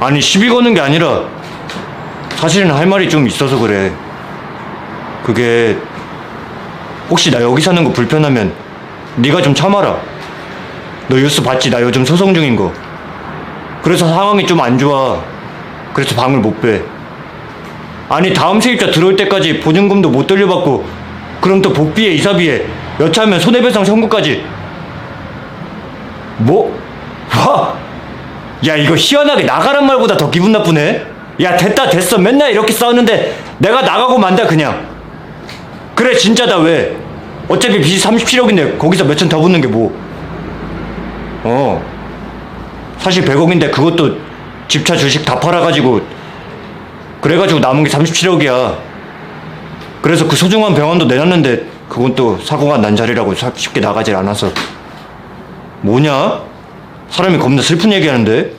아니 시비 거는 게 아니라 사실은 할 말이 좀 있어서 그래. 그게 혹시 나 여기 사는 거 불편하면 네가 좀 참아라. 너 뉴스 봤지? 나 요즘 소송 중인 거. 그래서 상황이 좀 안 좋아. 그래서 방을 못 빼. 아니 다음 세입자 들어올 때까지 보증금도 못 돌려받고 그럼 또 복비에 이사비에 여차하면 손해배상 청구까지 뭐? 와! 야 이거 희한하게 나가란 말보다 더 기분 나쁘네? 야 됐다 됐어. 맨날 이렇게 싸우는데 내가 나가고 만다 그냥. 그래 진짜다 왜? 어차피 빚이 37억인데 거기서 몇 천 더 붙는 게 뭐? 어. 사실 100억인데 그것도 집차 주식 다 팔아가지고 그래가지고 남은 게 37억이야. 그래서 그 소중한 병원도 내놨는데 그건 또 사고가 난 자리라고 사- 쉽게 나가질 않아서. 뭐냐? 사람이 겁나 슬픈 얘기하는데